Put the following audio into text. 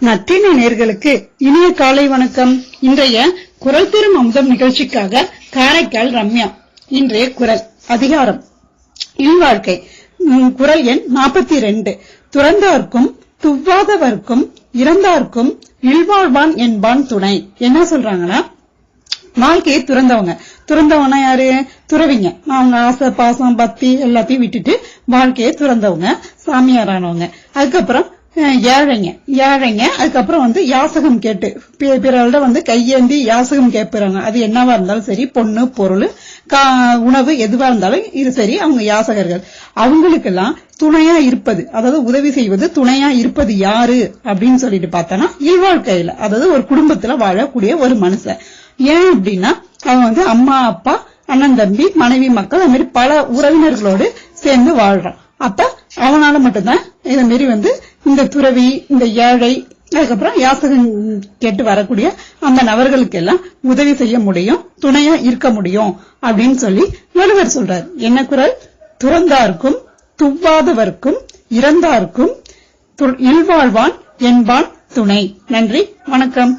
நத்தின நேர்களுக்கு இனிய காலை வணக்கம். இன்றைய குரல் பெரும் அமுதம் நிகழ்ச்சிக்காக காரைக்கால் ரம்யா. இன்றைய குரல் அதிகாரம். இல்வாழ்க்கை குரல் எண் நாற்பத்தி ரெண்டு துறந்தார்க்கும் துவ்வாதவர்க்கும் இறந்தார்க்கும் இல்வாழ்வான் என்பான் துணை. என்ன சொல்றாங்கன்னா வாழ்க்கையை துறந்தவங்க. துறந்தவனா யாரு? துறவிங்க. அவங்க ஆசை பாசம் பக்தி எல்லாத்தையும் விட்டுட்டு வாழ்க்கையை துறந்தவங்க சாமியாரானவங்க. அதுக்கப்புறம் ஏழைங்க ஏழைங்க அதுக்கப்புறம் வந்து யாசகம் கேட்டு. பி- வந்து கையேந்தி யாசகம் கேட்பறாங்க அது என்னவா இருந்தாலும் சரி பொண்ணு பொருள் கா- உணவு எதுவா இருந்தாலும் இது சரி அவங்க யாசகர்கள். அவங்களுக்கெல்லாம் துணையா இருப்பது அதாவது உதவி செய்வது துணையா இருப்பது யாரு? அப்படின்னு சொல்லிட்டு பார்த்தோன்னா இல்வாழ்க்கையில அதாவது ஒரு குடும்பத்துல வாழக்கூடிய ஒரு மனுஷன். ஏன் அப்படின்னா அவன் வந்து அம்மா அப்பா அண்ணன் தம்பி மனைவி மக்கள் அந்த மாதிரி பல உறவினர்களோடு சேர்ந்து வாழ்றான். அப்ப அவனால மட்டும்தான் இத மாரி வந்து இந்த துறவி இந்த ஏழை அதுக்கப்புறம் யாசகம் கேட்டு வரக்கூடிய அந்த நபர்களுக்கு எல்லாம் உதவி செய்ய முடியும் துணையா இருக்க முடியும் அப்படின்னு சொல்லி வள்ளுவர் சொல்றார். என்ன குரல்? துறந்தார்க்கும் துவ்வாதவர்க்கும் இறந்தார்க்கும் இல்வாழ்வான் என்பான் துணை. நன்றி வணக்கம்.